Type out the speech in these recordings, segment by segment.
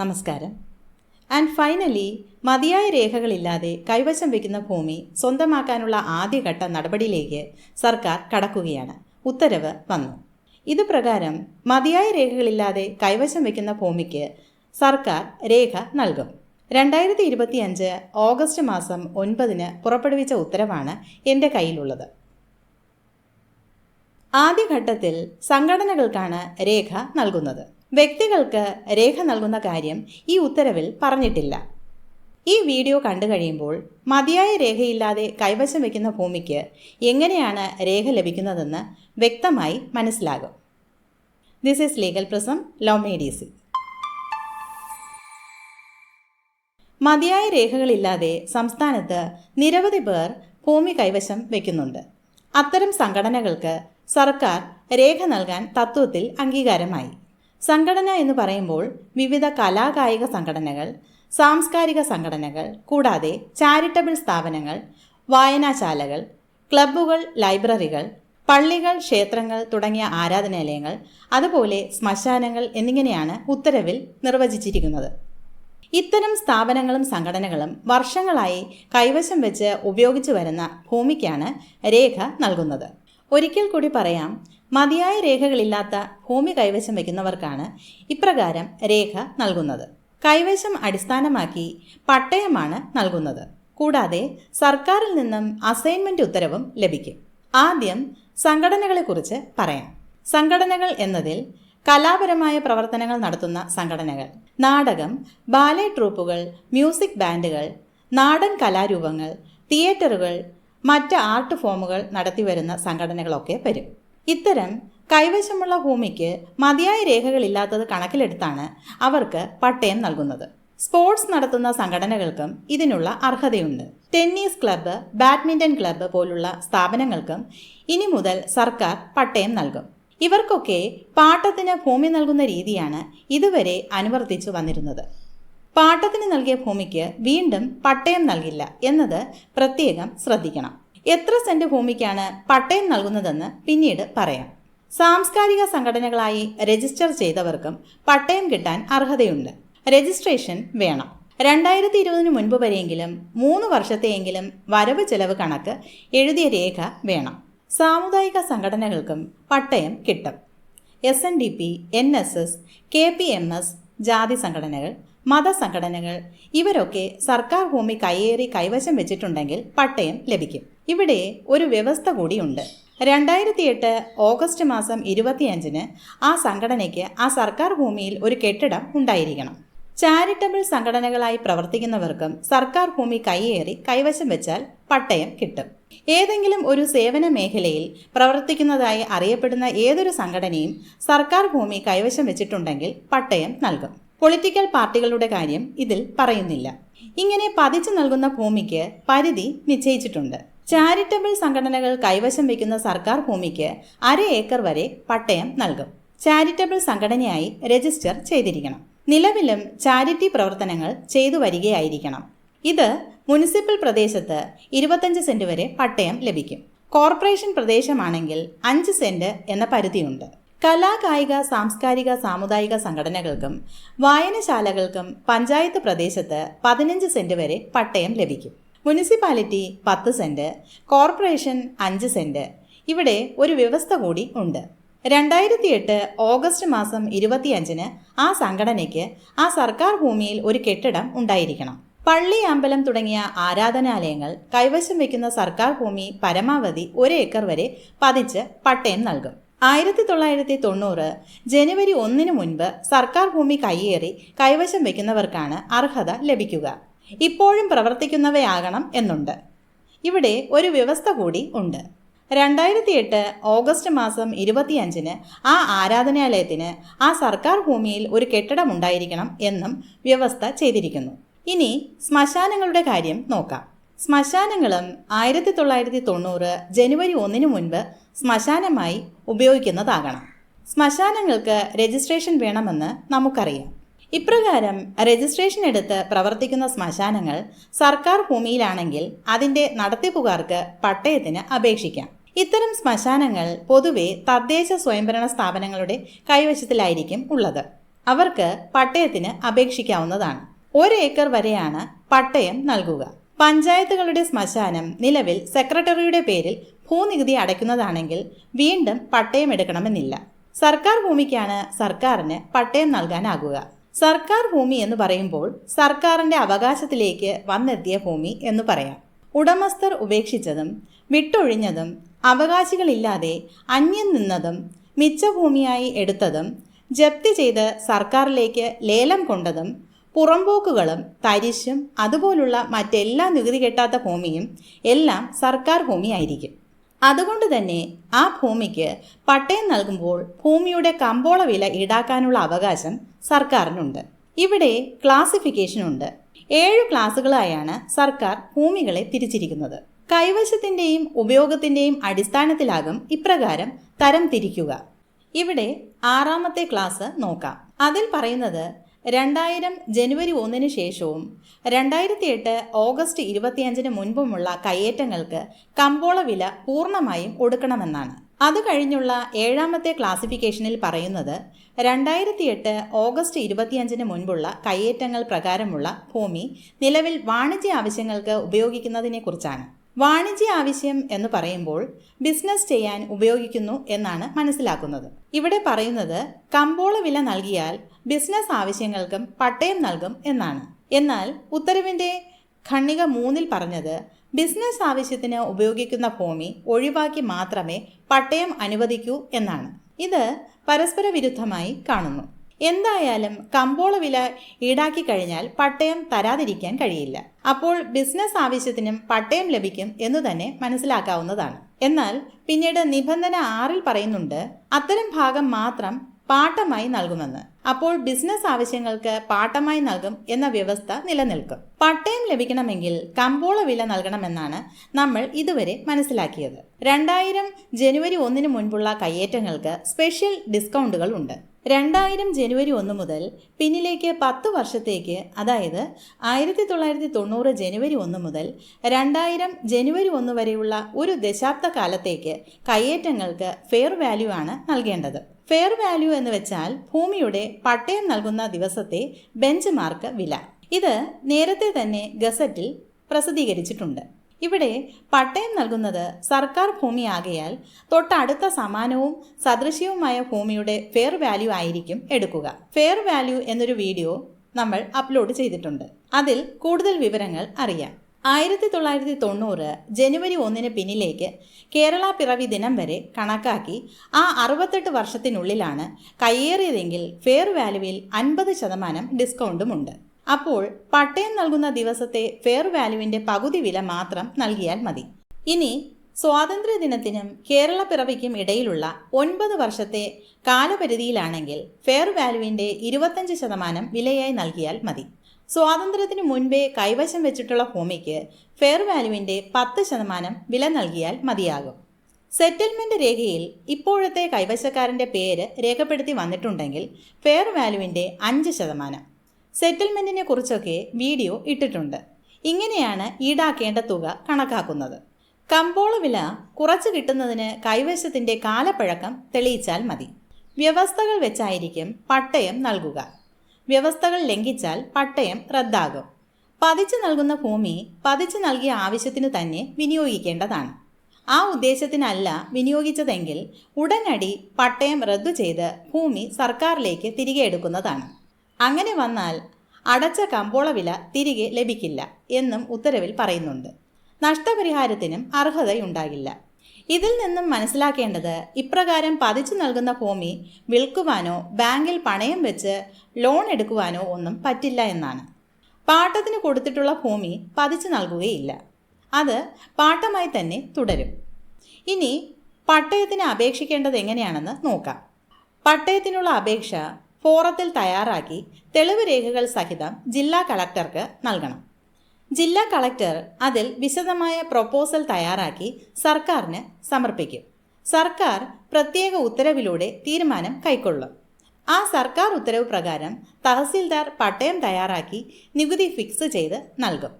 നമസ്കാരം. And finally മതിയായ രേഖകളില്ലാതെ കൈവശം വയ്ക്കുന്ന ഭൂമി സ്വന്തമാക്കാനുള്ള ആദ്യഘട്ട നടപടിയിലേക്ക് സർക്കാർ കടക്കുകയാണ്. ഉത്തരവ് വന്നു. ഇത് പ്രകാരം മതിയായ രേഖകളില്ലാതെ കൈവശം വയ്ക്കുന്ന ഭൂമിക്ക് സർക്കാർ രേഖ നൽകും. രണ്ടായിരത്തി ഇരുപത്തിയഞ്ച് ഓഗസ്റ്റ് മാസം ഒൻപതിന് പുറപ്പെടുവിച്ച ഉത്തരവാണ് എന്റെ കയ്യിലുള്ളത്. ആദ്യഘട്ടത്തിൽ സംഘടനകൾക്കാണ് രേഖ നൽകുന്നത്. വ്യക്തികൾക്ക് രേഖ നൽകുന്ന കാര്യം ഈ ഉത്തരവിൽ പറഞ്ഞിട്ടില്ല. ഈ വീഡിയോ കണ്ടു കഴിയുമ്പോൾ മതിയായ രേഖയില്ലാതെ കൈവശം വയ്ക്കുന്ന ഭൂമിക്ക് എങ്ങനെയാണ് രേഖ ലഭിക്കുന്നതെന്ന് വ്യക്തമായി മനസ്സിലാകും. This is legal prism law made easy മതിയായ രേഖകളില്ലാതെ സംസ്ഥാനത്ത് നിരവധി പേർ ഭൂമി കൈവശം വയ്ക്കുന്നുണ്ട് അത്തരം സംഘടനകൾക്ക് സർക്കാർ രേഖ നൽകാൻ തത്വത്തിൽ അംഗീകാരമായി. സംഘടന എന്ന് പറയുമ്പോൾ വിവിധ കലാകായിക സംഘടനകൾ സാംസ്കാരിക സംഘടനകൾ കൂടാതെ ചാരിറ്റബിൾ സ്ഥാപനങ്ങൾ വായനാശാലകൾ ക്ലബ്ബുകൾ ലൈബ്രറികൾ പള്ളികൾ ക്ഷേത്രങ്ങൾ തുടങ്ങിയ ആരാധനാലയങ്ങൾ അതുപോലെ ശ്മശാനങ്ങൾ എന്നിങ്ങനെയാണ് ഉത്തരവിൽ നിർവചിച്ചിരിക്കുന്നത്. ഇത്തരം സ്ഥാപനങ്ങളും സംഘടനകളും വർഷങ്ങളായി കൈവശം വെച്ച് ഉപയോഗിച്ചു വരുന്ന ഭൂമിക്കാണ് രേഖ നൽകുന്നത്. ഒരിക്കൽ കൂടി പറയാം മതിയായ രേഖകളില്ലാത്ത ഭൂമി കൈവശം വയ്ക്കുന്നവർക്കാണ് ഇപ്രകാരം രേഖ നൽകുന്നത്. കൈവശം അടിസ്ഥാനമാക്കി പട്ടയമാണ് നൽകുന്നത്. കൂടാതെ സർക്കാരിൽ നിന്നും അസൈൻമെന്റ് ഉത്തരവും ലഭിക്കും. ആദ്യം സംഘടനകളെക്കുറിച്ച് പറയാം. സംഘടനകൾ എന്നതിൽ കലാപരമായ പ്രവർത്തനങ്ങൾ നടത്തുന്ന സംഘടനകൾ നാടകം ബാലെ ട്രൂപ്പുകൾ മ്യൂസിക് ബാൻഡുകൾ നാടൻ കലാരൂപങ്ങൾ തിയേറ്ററുകൾ മറ്റ് ആർട്ട് ഫോമുകൾ നടത്തിവരുന്ന സംഘടനകളൊക്കെ വരും. ഇത്തരം കൈവശമുള്ള ഭൂമിക്ക് മതിയായ രേഖകളില്ലാത്തത് കണക്കിലെടുത്താണ് അവർക്ക് പട്ടയം നൽകുന്നത്. സ്പോർട്സ് നടത്തുന്ന സംഘടനകൾക്കും ഇതിനുള്ള അർഹതയുണ്ട്. ടെന്നീസ് ക്ലബ്ബ് ബാഡ്മിന്റൺ ക്ലബ്ബ് പോലുള്ള സ്ഥാപനങ്ങൾക്കും ഇനി മുതൽ സർക്കാർ പട്ടയം നൽകും. ഇവർക്കൊക്കെ പാട്ടത്തിന് ഭൂമി നൽകുന്ന രീതിയാണ് ഇതുവരെ അനുവർത്തിച്ചു വന്നിരുന്നത്. പാട്ടത്തിന് നൽകിയ ഭൂമിക്ക് വീണ്ടും പട്ടയം നൽകില്ല എന്നത് പ്രത്യേകം ശ്രദ്ധിക്കണം. എത്ര സെന്റ് ഭൂമിക്കാണ് പട്ടയം നൽകുന്നതെന്ന് പിന്നീട് പറയാം. സാംസ്കാരിക സംഘടനകളായി രജിസ്റ്റർ ചെയ്തവർക്കും പട്ടയം കിട്ടാൻ അർഹതയുണ്ട്. രജിസ്ട്രേഷൻ വേണം. രണ്ടായിരത്തി ഇരുപതിന് മുൻപ് വരെയെങ്കിലും മൂന്ന് വർഷത്തെയെങ്കിലും വരവ് ചെലവ് കണക്ക് എഴുതിയ രേഖ വേണം. സാമുദായിക സംഘടനകൾക്കും പട്ടയം കിട്ടും. S N D P N S S K P M S ജാതി സംഘടനകൾ മതസംഘടനകൾ. ഇവരൊക്കെ സർക്കാർ ഭൂമി കയ്യേറി കൈവശം വെച്ചിട്ടുണ്ടെങ്കിൽ പട്ടയം ലഭിക്കും. ഇവിടെ ഒരു വ്യവസ്ഥ കൂടിയുണ്ട് രണ്ടായിരത്തി എട്ട് ഓഗസ്റ്റ് മാസം ഇരുപത്തിയഞ്ചിന് ആ സംഘടനയ്ക്ക് ആ സർക്കാർ ഭൂമിയിൽ ഒരു കെട്ടിടം ഉണ്ടായിരിക്കണം. ചാരിറ്റബിൾ സംഘടനകളായി പ്രവർത്തിക്കുന്നവർക്കും സർക്കാർ ഭൂമി കൈയേറി കൈവശം വെച്ചാൽ പട്ടയം കിട്ടും. ഏതെങ്കിലും ഒരു സേവന മേഖലയിൽ പ്രവർത്തിക്കുന്നതായി അറിയപ്പെടുന്ന ഏതൊരു സംഘടനയും സർക്കാർ ഭൂമി കൈവശം വെച്ചിട്ടുണ്ടെങ്കിൽ പട്ടയം നൽകും. പൊളിറ്റിക്കൽ പാർട്ടികളുടെ കാര്യം ഇതിൽ പറയുന്നില്ല. ഇങ്ങനെ പതിച്ചു നൽകുന്ന ഭൂമിക്ക് പരിധി നിശ്ചയിച്ചിട്ടുണ്ട്. ചാരിറ്റബിൾ സംഘടനകൾ കൈവശം വയ്ക്കുന്ന സർക്കാർ ഭൂമിക്ക് അര ഏക്കർ വരെ പട്ടയം നൽകും. ചാരിറ്റബിൾ സംഘടനയായി രജിസ്റ്റർ ചെയ്തിരിക്കണം. നിലവിലും ചാരിറ്റി പ്രവർത്തനങ്ങൾ ചെയ്തു വരികയായിരിക്കണം. ഇത് മുനിസിപ്പൽ പ്രദേശത്ത് ഇരുപത്തഞ്ച് സെന്റ് വരെ പട്ടയം ലഭിക്കും. കോർപ്പറേഷൻ പ്രദേശമാണെങ്കിൽ അഞ്ച് സെന്റ് എന്ന പരിധിയുണ്ട്. കലാ കായിക സാംസ്കാരിക സാമുദായിക സംഘടനകൾക്കും വായനശാലകൾക്കും പഞ്ചായത്ത് പ്രദേശത്ത് പതിനഞ്ച് സെന്റ് വരെ പട്ടയം ലഭിക്കും. മുനിസിപ്പാലിറ്റി പത്ത് സെന്റ് കോർപ്പറേഷൻ അഞ്ച് സെന്റ്. ഇവിടെ ഒരു വ്യവസ്ഥ കൂടി ഉണ്ട്. രണ്ടായിരത്തി എട്ട് ഓഗസ്റ്റ് മാസം ഇരുപത്തിയഞ്ചിന് ആ സംഘടനയ്ക്ക് ആ സർക്കാർ ഭൂമിയിൽ ഒരു കെട്ടിടം ഉണ്ടായിരിക്കണം. പള്ളി അമ്പലം തുടങ്ങിയ ആരാധനാലയങ്ങൾ കൈവശം വയ്ക്കുന്ന സർക്കാർ ഭൂമി പരമാവധി ഒരു ഏക്കർ വരെ പതിച്ച് പട്ടയം നൽകും. ആയിരത്തി തൊള്ളായിരത്തി തൊണ്ണൂറ് ജനുവരി ഒന്നിന് മുൻപ് സർക്കാർ ഭൂമി കയ്യേറി കൈവശം വയ്ക്കുന്നവർക്കാണ് അർഹത ലഭിക്കുക. ഇപ്പോഴും പ്രവർത്തിക്കുന്നവയാകണം എന്നുണ്ട്. ഇവിടെ ഒരു വ്യവസ്ഥ കൂടി ഉണ്ട്. രണ്ടായിരത്തി എട്ട് ഓഗസ്റ്റ് മാസം ഇരുപത്തിയഞ്ചിന് ആ ആരാധനാലയത്തിന് ആ സർക്കാർ ഭൂമിയിൽ ഒരു കെട്ടിടം ഉണ്ടായിരിക്കണം എന്നും വ്യവസ്ഥ ചെയ്തിരിക്കുന്നു. ഇനി ശ്മശാനങ്ങളുടെ കാര്യം നോക്കാം. ശ്മശാനങ്ങളും ആയിരത്തി തൊള്ളായിരത്തി തൊണ്ണൂറ് ജനുവരി ഒന്നിനു മുൻപ് ശ്മശാനമായി ഉപയോഗിക്കുന്നതാകണം. ശ്മശാനങ്ങൾക്ക് രജിസ്ട്രേഷൻ വേണമെന്ന് നമുക്കറിയാം. ഇപ്രകാരം രജിസ്ട്രേഷൻ എടുത്ത് പ്രവർത്തിക്കുന്ന ശ്മശാനങ്ങൾ സർക്കാർ ഭൂമിയിലാണെങ്കിൽ അതിന്റെ നടത്തിപ്പുകാർക്ക് പട്ടയത്തിന് അപേക്ഷിക്കാം. ഇത്തരം ശ്മശാനങ്ങൾ പൊതുവെ തദ്ദേശ സ്വയംഭരണ സ്ഥാപനങ്ങളുടെ കൈവശത്തിലായിരിക്കും ഉള്ളത്. അവർക്ക് പട്ടയത്തിന് അപേക്ഷിക്കാവുന്നതാണ്. ഒരു ഏക്കർ വരെയാണ് പട്ടയം നൽകുക. പഞ്ചായത്തുകളുടെ ശ്മശാനം നിലവിൽ സെക്രട്ടറിയുടെ പേരിൽ ഭൂനികുതി അടയ്ക്കുന്നതാണെങ്കിൽ വീണ്ടും പട്ടയം എടുക്കണമെന്നില്ല. സർക്കാർ ഭൂമിക്കാണ് സർക്കാരിന് പട്ടയം നൽകാനാകുക. സർക്കാർ ഭൂമി എന്ന് പറയുമ്പോൾ സർക്കാരിന്റെ അവകാശത്തിലേക്ക് വന്നെത്തിയ ഭൂമി എന്ന് പറയാം. ഉടമസ്ഥർ ഉപേക്ഷിച്ചതും വിട്ടൊഴിഞ്ഞതും അവകാശികളില്ലാതെ അന്യം നിന്നതും മിച്ചഭൂമിയായി എടുത്തതും ജപ്തി ചെയ്ത് സർക്കാരിലേക്ക് ലേലം കൊണ്ടതും പുറമ്പോക്കുകളും തരിശും അതുപോലുള്ള മറ്റെല്ലാ നികുതി കെട്ടാത്ത ഭൂമിയും എല്ലാം സർക്കാർ ഭൂമിയായിരിക്കും. അതുകൊണ്ട് തന്നെ ആ ഭൂമിക്ക് പട്ടയം നൽകുമ്പോൾ ഭൂമിയുടെ കമ്പോള വില ഈടാക്കാനുള്ള അവകാശം സർക്കാരിനുണ്ട്. ഇവിടെ ക്ലാസിഫിക്കേഷൻ ഉണ്ട്. ഏഴ് ക്ലാസുകളായാണ് സർക്കാർ ഭൂമികളെ തിരിച്ചിരിക്കുന്നത്. കൈവശത്തിന്റെയും ഉപയോഗത്തിന്റെയും അടിസ്ഥാനത്തിലാകും ഇപ്രകാരം തരം തിരിക്കുക. ഇവിടെ ആറാമത്തെ ക്ലാസ് നോക്കാം. അതിൽ പറയുന്നത് രണ്ടായിരം ജനുവരി ഒന്നിന് ശേഷവും രണ്ടായിരത്തി എട്ട് ഓഗസ്റ്റ് ഇരുപത്തിയഞ്ചിന് മുൻപുമുള്ള കയ്യേറ്റങ്ങൾക്ക് കമ്പോള വില പൂർണമായും ഒടുക്കണമെന്നാണ്. അത് കഴിഞ്ഞുള്ള ഏഴാമത്തെ ക്ലാസിഫിക്കേഷനിൽ പറയുന്നത് രണ്ടായിരത്തി എട്ട് ഓഗസ്റ്റ് ഇരുപത്തിയഞ്ചിന് മുൻപുള്ള കയ്യേറ്റങ്ങൾ പ്രകാരമുള്ള ഭൂമി നിലവിൽ വാണിജ്യ ആവശ്യങ്ങൾക്ക് ഉപയോഗിക്കുന്നതിനെക്കുറിച്ചാണ്. വാണിജ്യ ആവശ്യം എന്ന് പറയുമ്പോൾ ബിസിനസ് ചെയ്യാൻ ഉപയോഗിക്കുന്നു എന്നാണ് മനസ്സിലാക്കുന്നത്. ഇവിടെ പറയുന്നത് കമ്പോള വില നൽകിയാൽ ബിസിനസ് ആവശ്യങ്ങൾക്കും പട്ടയം നൽകും എന്നാണ്. എന്നാൽ ഉത്തരവിന്റെ ഖണ്ണിക മൂന്നിൽ പറഞ്ഞത് ബിസിനസ് ആവശ്യത്തിന് ഉപയോഗിക്കുന്ന ഭൂമി ഒഴിവാക്കി മാത്രമേ പട്ടയം അനുവദിക്കൂ എന്നാണ്. ഇത് പരസ്പര വിരുദ്ധമായി കാണുന്നു. എന്തായാലും കമ്പോള വില ഈടാക്കി കഴിഞ്ഞാൽ പട്ടയം തരാതിരിക്കാൻ കഴിയില്ല. അപ്പോൾ ബിസിനസ് ആവശ്യത്തിനും പട്ടയം ലഭിക്കും എന്ന് തന്നെ മനസ്സിലാക്കാവുന്നതാണ്. എന്നാൽ പിന്നീട് നിബന്ധന ആറിൽ പറയുന്നുണ്ട് അത്തരം ഭാഗം മാത്രം പാട്ടമായി നൽകുമെന്ന്. അപ്പോൾ ബിസിനസ് ആവശ്യങ്ങൾക്ക് പാട്ടമായി നൽകും എന്ന വ്യവസ്ഥ നിലനിൽക്കും. പട്ടയം ലഭിക്കണമെങ്കിൽ കമ്പോള വില നൽകണമെന്നാണ് നമ്മൾ ഇതുവരെ മനസ്സിലാക്കിയത്. രണ്ടായിരം ജനുവരി ഒന്നിന് മുൻപുള്ള കയ്യേറ്റങ്ങൾക്ക് സ്പെഷ്യൽ ഡിസ്കൗണ്ടുകൾ ഉണ്ട്. രണ്ടായിരം ജനുവരി ഒന്ന് മുതൽ പിന്നിലേക്ക് പത്ത് വർഷത്തേക്ക് അതായത് ആയിരത്തി തൊള്ളായിരത്തി തൊണ്ണൂറ് ജനുവരി ഒന്ന് മുതൽ രണ്ടായിരം ജനുവരി ഒന്ന് വരെയുള്ള ഒരു ദശാബ്ദ കാലത്തേക്ക് കയ്യേറ്റങ്ങൾക്ക് ഫെയർ വാല്യൂ ആണ് നൽകേണ്ടത്. ഫെയർ വാല്യൂ എന്ന് വെച്ചാൽ ഭൂമിയുടെ പട്ടയം നൽകുന്ന ദിവസത്തെ ബെഞ്ച് മാർക്ക് വില. ഇത് നേരത്തെ തന്നെ ഗസറ്റിൽ പ്രസിദ്ധീകരിച്ചിട്ടുണ്ട്. ഇവിടെ പട്ടയം നൽകുന്നത് സർക്കാർ ഭൂമിയാകയാൽ തൊട്ടടുത്ത സമാനവും സദൃശ്യവുമായ ഭൂമിയുടെ ഫെയർ വാല്യൂ ആയിരിക്കും എടുക്കുക. ഫെയർ വാല്യൂ എന്നൊരു വീഡിയോ നമ്മൾ അപ്ലോഡ് ചെയ്തിട്ടുണ്ട്. അതിൽ കൂടുതൽ വിവരങ്ങൾ അറിയാം. ആയിരത്തി തൊള്ളായിരത്തി തൊണ്ണൂറ് ജനുവരി ഒന്നിന് പിന്നിലേക്ക് കേരള പിറവി ദിനം വരെ കണക്കാക്കി ആ അറുപത്തെട്ട് വർഷത്തിനുള്ളിലാണ് കയ്യേറിയതെങ്കിൽ ഫെയർ വാല്യൂവിൽ അൻപത് ശതമാനം ഡിസ്കൗണ്ടുമുണ്ട് അപ്പോൾ പട്ടയം നൽകുന്ന ദിവസത്തെ ഫെയർ വാല്യൂവിന്റെ പകുതി വില മാത്രം നൽകിയാൽ മതി. ഇനി സ്വാതന്ത്ര്യ ദിനത്തിനും കേരള പിറവിക്കും ഇടയിലുള്ള ഒൻപത് വർഷത്തെ കാലപരിധിയിലാണെങ്കിൽ ഫെയർ വാല്യൂവിന്റെ ഇരുപത്തഞ്ച് ശതമാനം വിലയായി നൽകിയാൽ മതി. സ്വാതന്ത്ര്യത്തിന് മുൻപേ കൈവശം വെച്ചിട്ടുള്ള ഭൂമിക്ക് ഫെയർ വാല്യൂവിന്റെ പത്ത് ശതമാനം വില നൽകിയാൽ മതിയാകും. സെറ്റിൽമെന്റ് രേഖയിൽ ഇപ്പോഴത്തെ കൈവശക്കാരന്റെ പേര് രേഖപ്പെടുത്തി വന്നിട്ടുണ്ടെങ്കിൽ ഫെയർ വാല്യൂവിന്റെ അഞ്ച് ശതമാനം. സെറ്റിൽമെന്റിനെ കുറിച്ചൊക്കെ വീഡിയോ ഇട്ടിട്ടുണ്ട്. ഇങ്ങനെയാണ് ഈടാക്കേണ്ട തുക കണക്കാക്കുന്നത്. കമ്പോള വില കുറച്ച് കിട്ടുന്നതിന് കൈവശത്തിന്റെ കാലപ്പഴക്കം തെളിയിച്ചാൽ മതി. വ്യവസ്ഥകൾ വെച്ചായിരിക്കും പട്ടയം നൽകുക. വ്യവസ്ഥകൾ ലംഘിച്ചാൽ പട്ടയം റദ്ദാകും. പതിച്ചു നൽകുന്ന ഭൂമി പതിച്ചു നൽകിയ ആവശ്യത്തിന് തന്നെ വിനിയോഗിക്കേണ്ടതാണ്. ആ ഉദ്ദേശത്തിനല്ല വിനിയോഗിച്ചതെങ്കിൽ ഉടനടി പട്ടയം റദ്ദു ചെയ്ത് ഭൂമി സർക്കാരിലേക്ക് തിരികെ എടുക്കുന്നതാണ്. അങ്ങനെ വന്നാൽ അടച്ച കമ്പോള വില തിരികെ ലഭിക്കില്ല എന്നും ഉത്തരവിൽ പറയുന്നുണ്ട്. നഷ്ടപരിഹാരത്തിനും അർഹതയുണ്ടാകില്ല. ഇതിൽ നിന്നും മനസ്സിലാക്കേണ്ടത് ഇപ്രകാരം പതിച്ചു നൽകുന്ന ഭൂമി വിൽക്കുവാനോ ബാങ്കിൽ പണയം വെച്ച് ലോൺ എടുക്കുവാനോ ഒന്നും പറ്റില്ല എന്നാണ്. പാട്ടത്തിന് കൊടുത്തിട്ടുള്ള ഭൂമി പതിച്ചു നൽകുകയില്ല. അത് പാട്ടമായി തന്നെ തുടരും. ഇനി പട്ടയത്തിന് അപേക്ഷിക്കേണ്ടത് എങ്ങനെയാണെന്ന് നോക്കാം. പട്ടയത്തിനുള്ള അപേക്ഷ ഫോറത്തിൽ തയ്യാറാക്കി തെളിവ് രേഖകൾ സഹിതം ജില്ലാ കളക്ടർക്ക് നൽകണം. ജില്ലാ കളക്ടർ അതിൽ വിശദമായ പ്രൊപ്പോസൽ തയ്യാറാക്കി സർക്കാരിന് സമർപ്പിക്കും. സർക്കാർ പ്രത്യേക ഉത്തരവിലൂടെ തീരുമാനം കൈക്കൊള്ളും. ആ സർക്കാർ ഉത്തരവ് പ്രകാരം തഹസിൽദാർ പട്ടയം തയ്യാറാക്കി നികുതി ഫിക്സ് ചെയ്ത് നൽകും.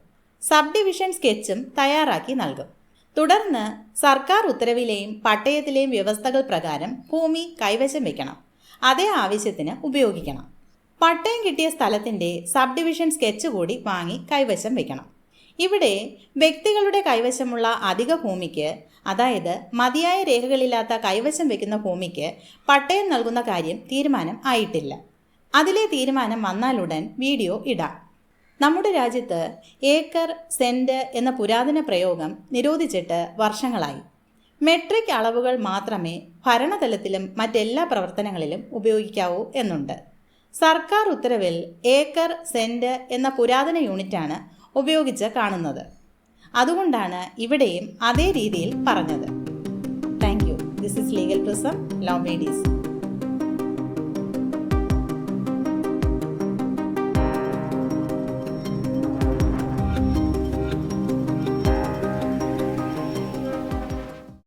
സബ് ഡിവിഷൻ സ്കെച്ചും തയ്യാറാക്കി നൽകും. തുടർന്ന് സർക്കാർ ഉത്തരവിലെയും പട്ടയത്തിലെയും വ്യവസ്ഥകൾ പ്രകാരം ഭൂമി കൈവശം വയ്ക്കണം. അതേ ആവശ്യത്തിന് ഉപയോഗിക്കണം. പട്ടയം കിട്ടിയ സ്ഥലത്തിന്റെ സബ് ഡിവിഷൻ സ്കെച്ച് കൂടി വാങ്ങി കൈവശം വയ്ക്കണം ഇവിടെ വ്യക്തികളുടെ കൈവശമുള്ള അധിക ഭൂമിക്ക് അതായത് മതിയായ രേഖകളില്ലാത്ത കൈവശം വയ്ക്കുന്ന ഭൂമിക്ക് പട്ടയം നൽകുന്ന കാര്യം തീരുമാനം ആയിട്ടില്ല. അതിലെ തീരുമാനം വന്നാലുടൻ വീഡിയോ ഇടാം. നമ്മുടെ രാജ്യത്ത് ഏക്കർ സെന്റ് എന്ന പുരാതന പ്രയോഗം നിരോധിച്ചിട്ട് വർഷങ്ങളായി. മെട്രിക് അളവുകൾ മാത്രമേ ഭരണതലത്തിലും മറ്റെല്ലാ പ്രവർത്തനങ്ങളിലും ഉപയോഗിക്കാവൂ എന്നുണ്ട്. സർക്കാർ ഉത്തരവിൽ ഏക്കർ സെന്റ് എന്ന പുരാതന യൂണിറ്റാണ് ഉപയോഗിച്ച് കാണുന്നത്. അതുകൊണ്ടാണ് ഇവിടെയും അതേ രീതിയിൽ പറഞ്ഞത്. Thank you. This is legal prism law made easy